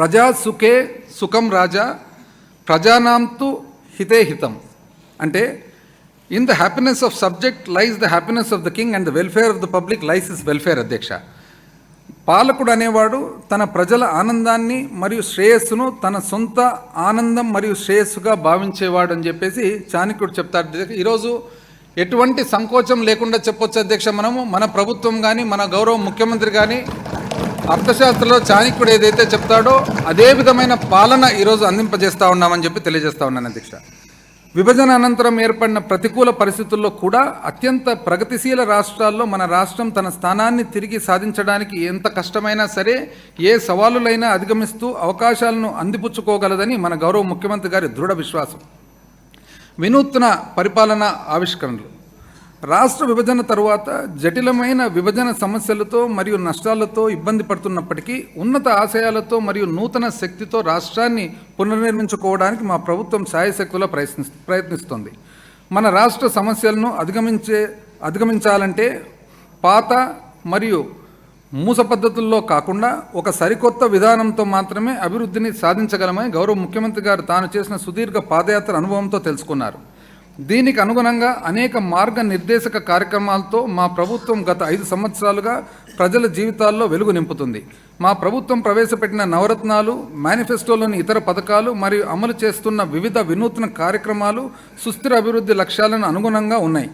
ప్రజా సుఖే సుఖం రాజా ప్రజానాంతు హితే హితం. అంటే in the happiness of subject lies the happiness of the king and the welfare of the public lies is welfare అధ్యక్ష. పాలకుడు అనేవాడు తన ప్రజల ఆనందాన్ని మరియు శ్రేయస్సును తన సొంత ఆనందం మరియు శ్రేయస్సుగా భావించేవాడు అని చెప్పేసి చాణక్యుడు చెప్తాడు ఈరోజు ఎటువంటి సంకోచం లేకుండా చెప్పొచ్చు అధ్యక్ష మనము. మన ప్రభుత్వం కానీ మన గౌరవ ముఖ్యమంత్రి కానీ అర్థశాస్త్రంలో చాణక్యుడు ఏదైతే చెప్తాడో అదే విధమైన పాలన ఈరోజు అందింపజేస్తా ఉన్నామని చెప్పి తెలియజేస్తా ఉన్నాను అధ్యక్ష. విభజన అనంతరం ఏర్పడిన ప్రతికూల పరిస్థితుల్లో కూడా అత్యంత ప్రగతిశీల రాష్ట్రాల్లో మన రాష్ట్రం తన స్థానాన్ని తిరిగి సాధించడానికి ఎంత కష్టమైనా సరే ఏ సవాలులైనా అధిగమిస్తూ అవకాశాలను అందిపుచ్చుకోగలదని మన గౌరవ ముఖ్యమంత్రి గారి దృఢ విశ్వాసం. వినూత్న పరిపాలన ఆవిష్కరణలు. రాష్ట్ర విభజన తరువాత జటిలమైన విభజన సమస్యలతో మరియు నష్టాలతో ఇబ్బంది పడుతున్నప్పటికీ ఉన్నత ఆశయాలతో మరియు నూతన శక్తితో రాష్ట్రాన్ని పునర్నిర్మించుకోవడానికి మా ప్రభుత్వం సాయశక్తుల ప్రయత్ని ప్రయత్నిస్తోంది. మన రాష్ట్ర సమస్యలను అధిగమించే అధిగమించాలంటే పాత మరియు మూస పద్ధతుల్లో కాకుండా ఒక సరికొత్త విధానంతో మాత్రమే అభివృద్ధిని సాధించగలమని గౌరవ ముఖ్యమంత్రి గారు తాను చేసిన సుదీర్ఘ పాదయాత్ర అనుభవంతో తెలుసుకున్నారు. దీనికి అనుగుణంగా అనేక మార్గ నిర్దేశక కార్యక్రమాలతో మా ప్రభుత్వం గత ఐదు సంవత్సరాలుగా ప్రజల జీవితాల్లో వెలుగు నింపుతుంది. మా ప్రభుత్వం ప్రవేశపెట్టిన నవరత్నాలు మేనిఫెస్టోలోని ఇతర పథకాలు మరియు అమలు చేస్తున్న వివిధ వినూత్న కార్యక్రమాలు సుస్థిర అభివృద్ధి లక్ష్యాలను అనుగుణంగా ఉన్నాయి.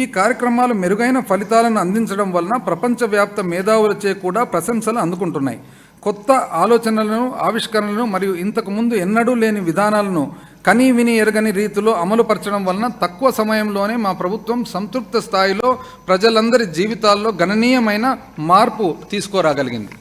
ఈ కార్యక్రమాలు మెరుగైన ఫలితాలను అందించడం వలన ప్రపంచవ్యాప్త మేధావులచే కూడా ప్రశంసలు అందుకుంటున్నాయి. కొత్త ఆలోచనలను ఆవిష్కరణలను మరియు ఇంతకు ముందు ఎన్నడూ లేని విధానాలను కనీ విని ఎరగని రీతిలో అమలుపరచడం వలన తక్కువ సమయంలోనే మా ప్రభుత్వం సంతృప్త స్థాయిలో ప్రజలందరి జీవితాల్లో గణనీయమైన మార్పు తీసుకురాగలిగింది.